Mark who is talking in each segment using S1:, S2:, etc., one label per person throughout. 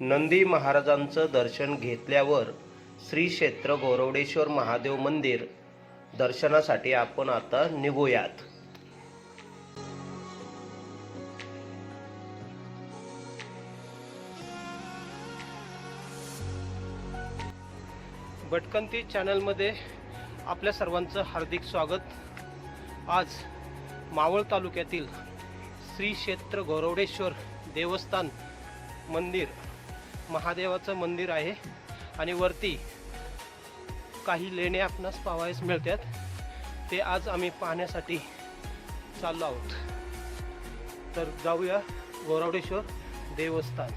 S1: नंदी महाराजांचं दर्शन घेतल्यावर श्री क्षेत्र गौरवडेश्वर महादेव मंदिर दर्शनासाठी आपण आता निघूयात. भटकंती चॅनलमध्ये आपल्या सर्वांचं हार्दिक स्वागत. आज मावळ तालुक्यातील श्री क्षेत्र गौरवडेश्वर देवस्थान मंदिर महादेवाचं मंदिर आहे आणि वरती काही लेणे आपणास पाहावयास मिळतात. ते आज आम्ही पाहण्यासाठी चाललो आहोत. तर जाऊया गौरवडेश्वर देवस्थान.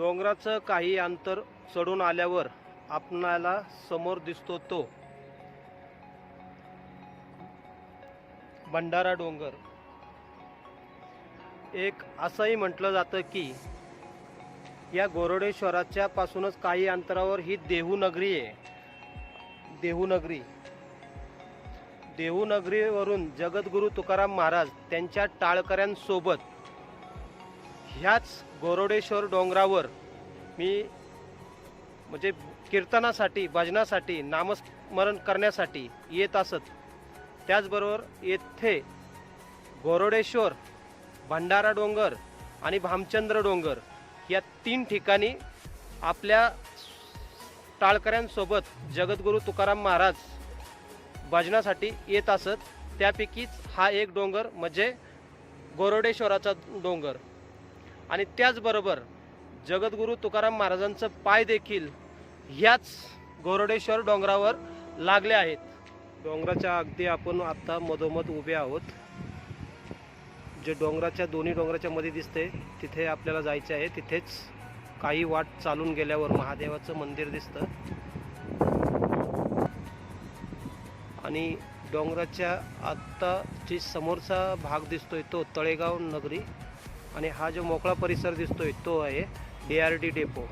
S1: डोंगराचं काही अंतर चढून आल्यावर आपणाला समोर दिसतो तो भंडारा डोंगर. एक असंही म्हटलं जातं की या गोरडेश्वराच्या पासूनच काही अंतरावर ही देहू नगरी आहे. देहूनगरी देहूनगरीवरून देहू नगरीवरून जगद्गुरू तुकाराम महाराज त्यांच्या टाळकऱ्यांसोबत ह्याच गोरोडेश्वर डोंगरावर मी म्हणजे कीर्तनासाठी भजनासाठी नामस्मरण करण्यासाठी येत असत. त्याचबरोबर येथे गोरोडेश्वर भंडारा डोंगर आणि भामचंद्र डोंगर या तीन ठिकाणी आपल्या टाळकऱ्यांसोबत जगद्गुरू तुकाराम महाराज भजनासाठी येत असत. त्यापैकीच हा एक डोंगर म्हणजे गोरोडेश्वराचा डोंगर. आणि त्याचबरोबर जगद्गुरू तुकाराम महाराजांचं पाय देखील ह्याच गोरडेश्वर डोंगरावर लागले आहेत. डोंगराच्या अगदी आपण आत्ता मधोमध उभे आहोत. जे डोंगराच्या दोन्ही डोंगराच्या मध्ये दिसते तिथे आपल्याला जायचे आहे. तिथेच काही वाट चालून गेल्यावर महादेवाचं मंदिर दिसतं. आणि डोंगराच्या आत्ता जी समोरचा भाग दिसतोय तो तळेगाव नगरी. आणि हा जो मोकळा परिसर दिसतोय तो आहे D R D depot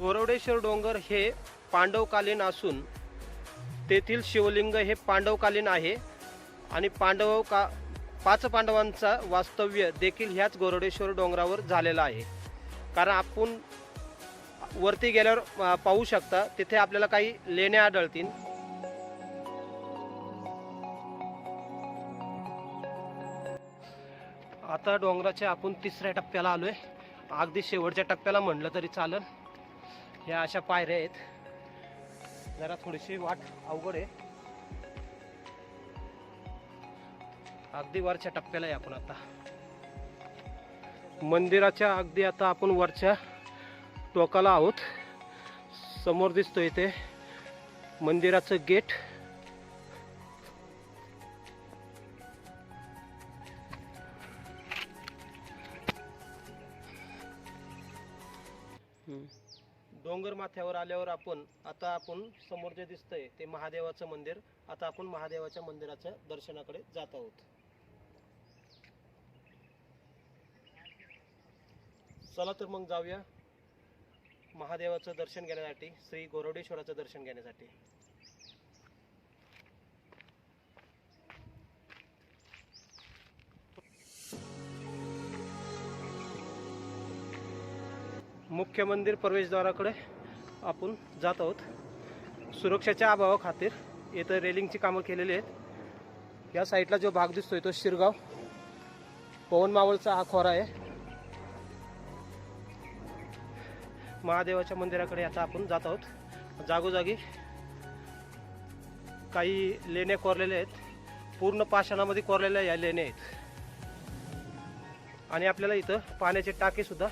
S1: Gorawadeshwar डोंगर हे पांडवकालीन असून तेथील शिवलिंग हे पांडवकालीन आहे आणि पांडव का पाच पांडवांचा वास्तव्य देखील ह्याच गोरवडेश्वर डोंगरावर झालेला आहे. कारण आपण वरती गेल्यावर पाहू शकता तिथे आपल्याला काही लेण्या आढळतील. आता डोंगराच्या आपण तिसऱ्या टप्प्याला आलोय. अगदी शेवटच्या टप्प्याला म्हणलं तरी चालेल. ह्या अशा पायऱ्या आहेत. जरा थोडीशी वाट अवघड आहे. अगदी वरच्या टप्प्याला आहे आपण आता. मंदिराच्या अगदी आता आपण वरच्या टोकाला आहोत. समोर दिसतो इथे मंदिराचं गेट. डोंगर माथ्यावर आल्यावर आपण आता आपण समोर जे दिसतंय ते महादेवाचं मंदिर. आता आपण महादेवाच्या मंदिराच्या दर्शनाकडे जात आहोत. चला तर मग जाऊया. महादेवाचं दर्शन घेण्यासाठी श्री गोरवडेश्वराचं दर्शन घेण्यासाठी. मुख्य मंदिर प्रवेशद्वाराकडे आपण जात आहोत. सुरक्षेच्या अभावाखातीर इथं रेलिंगची कामं केलेली आहेत. या साईडला जो भाग दिसतोय तो शिरगाव. पवन मावळचा हा खोरा आहे. महादेवाच्या मंदिराकडे आता आपण जात आहोत. जागोजागी काही लेण्या कोरलेल्या आहेत. पूर्ण पाषाणामध्ये कोरलेल्या या लेण्या आहेत. आणि आपल्याला इथं पाण्याचे टाकेसुद्धा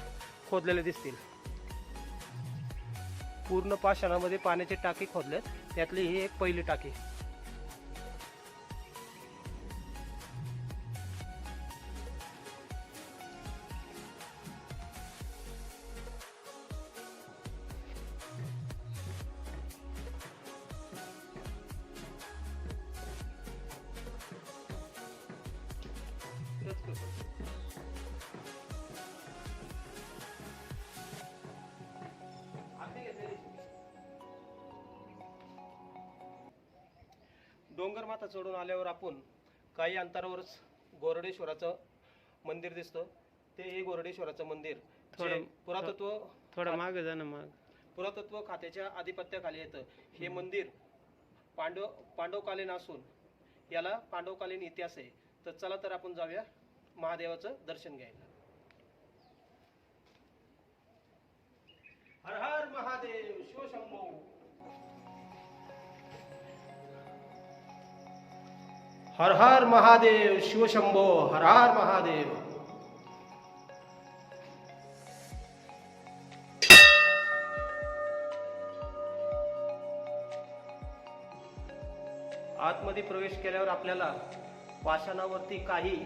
S1: खोदलेले दिसतील. पूर्ण पाषाणामध्ये पाण्याचे टाके खोदलेत. त्यातली ही एक पहिली टाकी. डोंगर माथा चढून आल्यावर आपण काही अंतरावरच गोरडेश्वराचं मंदिर दिसतं. ते हे गोरडेश्वराचं मंदिर.
S2: थोडं-
S1: पुरातत्व
S2: थोडं मागे जा ना मग.
S1: पुरातत्व खात्याच्या आधिपत्याखाली येतं. हे मंदिर पांडव पांडवकालीन असून याला पांडवकालीन इतिहास आहे. तर चला तर आपण जाऊया महादेवाचं दर्शन घ्यायला. हर हर महादेव शिवशंभो हर हर महादेव शिवशंभो हर हर महादेव। आतमध्ये प्रवेश केल्यावर आपल्याला पाषाणावरती काही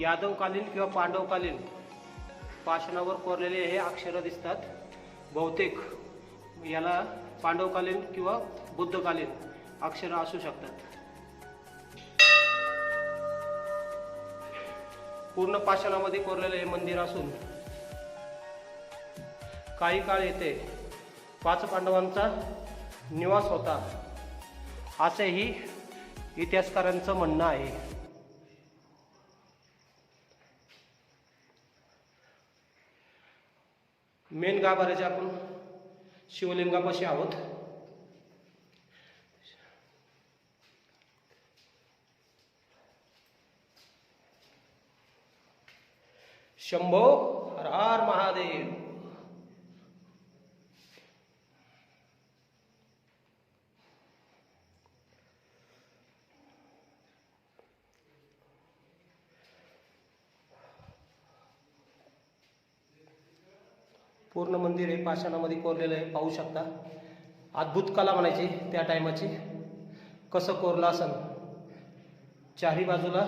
S1: यादवकालीन किंवा पांडवकालीन पाषाणावर कोरलेले हे अक्षरं दिसतात. बहुतेक याला पांडवकालीन किंवा बुद्धकालीन अक्षरं असू शकतात. पूर्ण पाषाणामध्ये कोरलेले हे मंदिर असून काही काळ येथे पाच पांडवांचा निवास होता असेही इतिहासकारांचं म्हणणं आहे. मेन गाभाऱ्याच्या आपण शिवलिंगापाशी आहोत. शंभो हर हर महादेव। पूर्ण मंदिर हे पाषाणामध्ये कोरलेलं आहे पाहू शकता. अद्भुत कला म्हणायची त्या टायमाची. कसं कोरलं असन? चारी बाजूला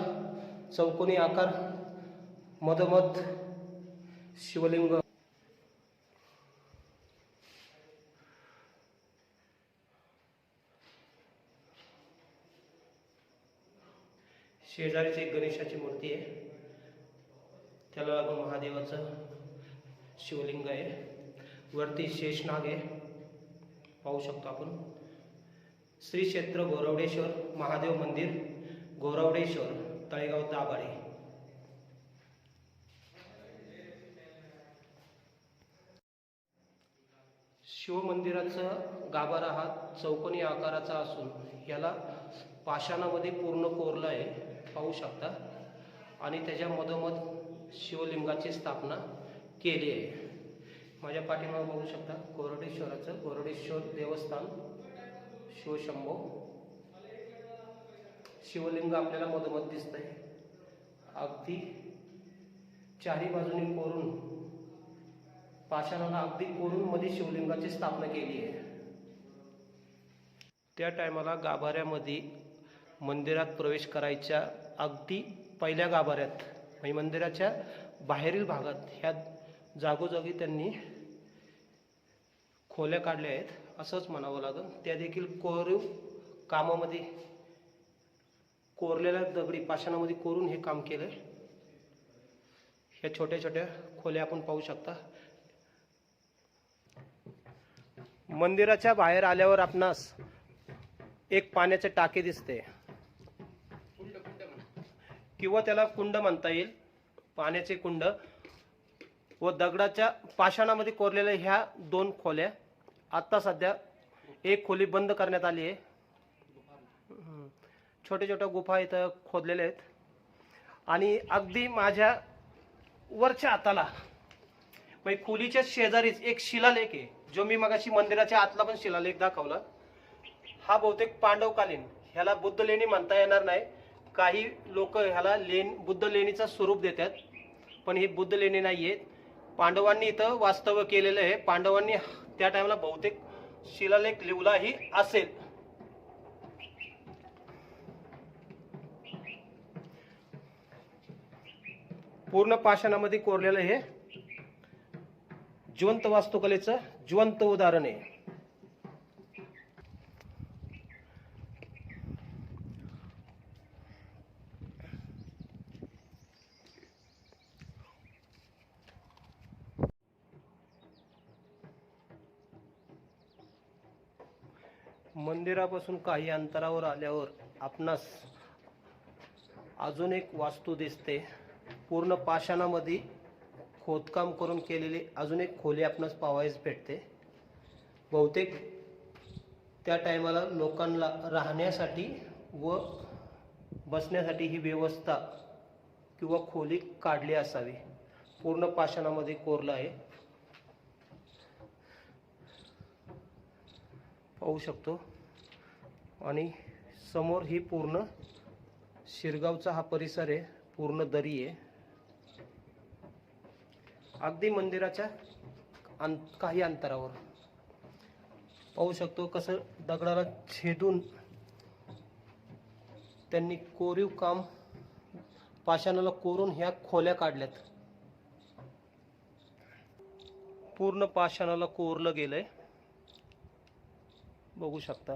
S1: चौकोनी आकार मधोमध शिवलिंग. शेजारीच एक गणेशाची मूर्ती आहे. त्याला लागून महादेवाचं शिवलिंग आहे. वरती शेषनाग आहे. पाहू शकतो आपण. श्री क्षेत्र गोरवडेश्वर महादेव मंदिर गोरवडेश्वर तळेगाव दाभाडे. शिवमंदिराचं गाभारा हा चौकोनी आकाराचा असून याला पाषाणामध्ये पूर्ण कोरलं आहे. पाहू शकता. आणि त्याच्या मधोमध शिवलिंगाची स्थापना केली आहे. माझ्या पाठीमागे बघू शकता. कोरडेश्वराचं कोरडेश्वर देवस्थान. शिवशंभो. शिवलिंग आपल्याला मधोमध दिसतंय. अगदी चारी बाजूनी कोरून पाषाणाला अगदी कोरून मध्ये शिवलिंगाची स्थापना केली आहे. त्या टायमाला गाभाऱ्यामध्ये मंदिरात प्रवेश करायच्या अगदी पहिल्या गाभाऱ्यात म्हणजे मंदिराच्या बाहेरील भागात ह्या जागोजागी त्यांनी खोल्या काढल्या आहेत असंच म्हणावं लागेल. त्या देखील कोरीव कामामध्ये कोरलेल्या दगडी पाषाणामध्ये कोरून हे काम केलं आहे ह्या छोट्या छोट्या खोल्या आपण पाहू शकता. मंदिराच्या बाहेर आल्यावर आपणास एक पाण्याचे टाके दिसते. किंवा त्याला कुंड म्हणता येईल. पाण्याचे कुंड व दगडाच्या पाषाणामध्ये कोरलेल्या ह्या दोन खोल्या आत्ता सध्या एक खोली बंद करण्यात आली आहे. हम्म. छोट्या छोट्या गुफा इथं खोदलेल्या आहेत. आणि अगदी माझ्या वरच्या हाताला म्हणजे खोलीच्या शेजारीच एक शिलालेख आहे. जो मी मगाशी मंदिराच्या आतला पण शिलालेख दाखवला हा बहुतेक पांडवकालीन ह्याला बुद्ध लेणी म्हणता येणार नाही. काही लोक ह्याला लेन बुद्ध लेणीचा स्वरूप देतात पण ही बुद्ध लेणी नाही आहेत पांडवांनी इथं वास्तव्य केलेलं आहे. पांडवांनी त्या टायमाला बहुतेक शिलालेख लिवलाही असेल. पूर्ण पाषाणामध्ये कोरलेलं हे जिवंत वास्तुकलेचं जिवंत उदाहरण आहे. मंदिरापासून काही अंतरावर आल्यावर आपणास अजून एक वास्तू दिसते. पूर्ण पाषाणामध्ये खोदकाम करून केलेली अजून एक खोली आपणास पावायच भेटते. बहुतेक त्या टायमाला लोकांना राहण्यासाठी व बसण्यासाठी ही व्यवस्था किंवा खोली काढली असावी. पूर्ण पाषाणामध्ये कोरलं आहे. पाहू शकतो. आणि समोर ही पूर्ण शिरगावचा हा परिसर आहे. पूर्ण दरी आहे. अगदी मंदिराच्या अं काही अंतरावर. पाहू शकतो कसं दगडाला छेदून त्यांनी कोरीव काम पाषाणाला कोरून ह्या खोल्या काढल्यात. पूर्ण पाषाणाला कोरलं गेलंय. बघू शकता.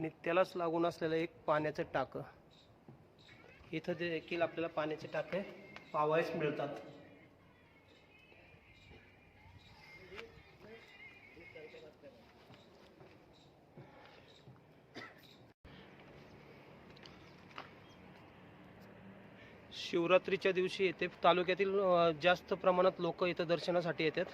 S1: आणि त्यालाच लागून असलेलं एक पाण्याचं टाकं. इथं देखील आपल्याला पाण्याचे टाके पावायच मिळतात. शिवरात्रीच्या दिवशी येथे तालुक्यातील जास्त प्रमाणात लोक इथं दर्शनासाठी येतात.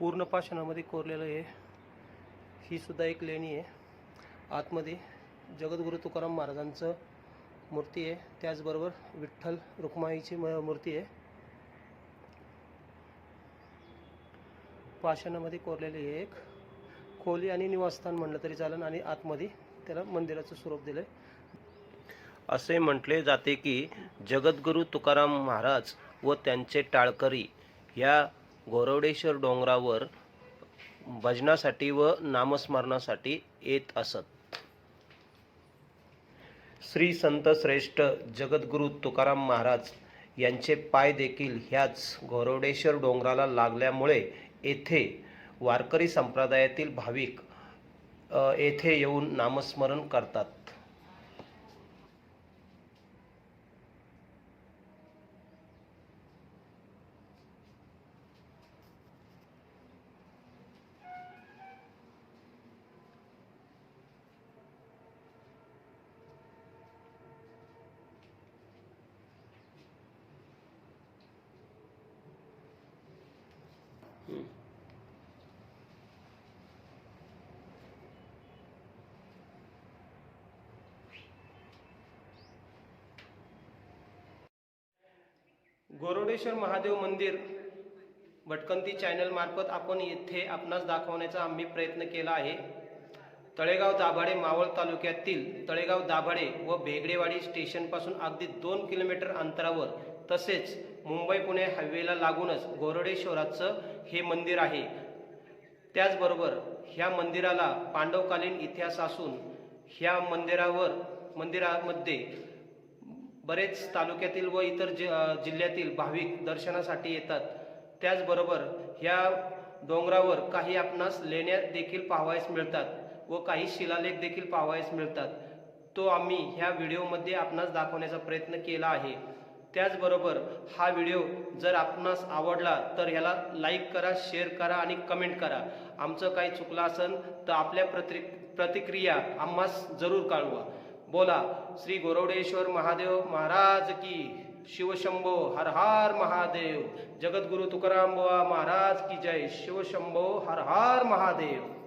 S1: पूर्ण पाषाणामध्ये कोरलेलं आहे. ही सुद्धा एक लेणी आहे. आतमध्ये जगद्गुरु तुकाराम महाराजांचं मूर्ती आहे. त्याचबरोबर विठ्ठल रुक्माईची म- मूर्ती आहे. पाषाणामध्ये कोरलेली आहे एक. खोली आणि निवासस्थान म्हणलं तरी चालेल आणि आतमध्ये त्याला मंदिराचं स्वरूप दिलंय. असे म्हटले जाते की जगद्गुरु तुकाराम महाराज व त्यांचे टाळकरी या गोरवडेश्वर डोंगरावर भजनासाठी व नामस्मरणासाठी येत असत. श्री संत श्रेष्ठ जगद्गुरु तुकाराम महाराज यांचे पाय देखील ह्याच गोरवडेश्वर डोंगराला लागल्यामुळे येथे वारकरी संप्रदायातील भाविक येथे येऊन नामस्मरण करतात. गोरवडेश्वर महादेव मंदिर भटकंती चॅनल मार्फत आपण येथे आपणास दाखवण्याचा आम्ही प्रयत्न केला आहे. तळेगाव दाभाडे मावळ तालुक्यातील तळेगाव दाभाडे व भेगडेवाडी स्टेशनपासून अगदी दोन किलोमीटर अंतरावर तसेच मुंबई पुणे हायवेला लागूनच गोरडेश्वराचं हे मंदिर आहे. त्याचबरोबर ह्या मंदिराला पांडवकालीन इतिहास असून ह्या मंदिरावर मंदिरामध्ये बरेच तालुक्यातील व इतर जि जिल्ह्यातील भाविक दर्शनासाठी येतात. त्याचबरोबर ह्या डोंगरावर काही आपणास लेण्या देखील पाहावयास मिळतात व काही शिलालेख देखील पाहावयास मिळतात. तो आम्ही ह्या व्हिडिओमध्ये आपणास दाखवण्याचा प्रयत्न केला आहे. त्याचबरोबर हा व्हिडिओ जर आपणास आवडला तर ह्याला लाईक करा शेअर करा आणि कमेंट करा. आमचं काही चुकलं असेल तर आपल्या प्रति प्रतिक्रिया आम्हास जरूर कळवा. बोला श्री गोरवडेश्वर महादेव महाराज की शिवशंभो हर हर महादेव. जगद्गुरु तुकाराम बुवा महाराज की जय शिवशंभो हर हर महादेव.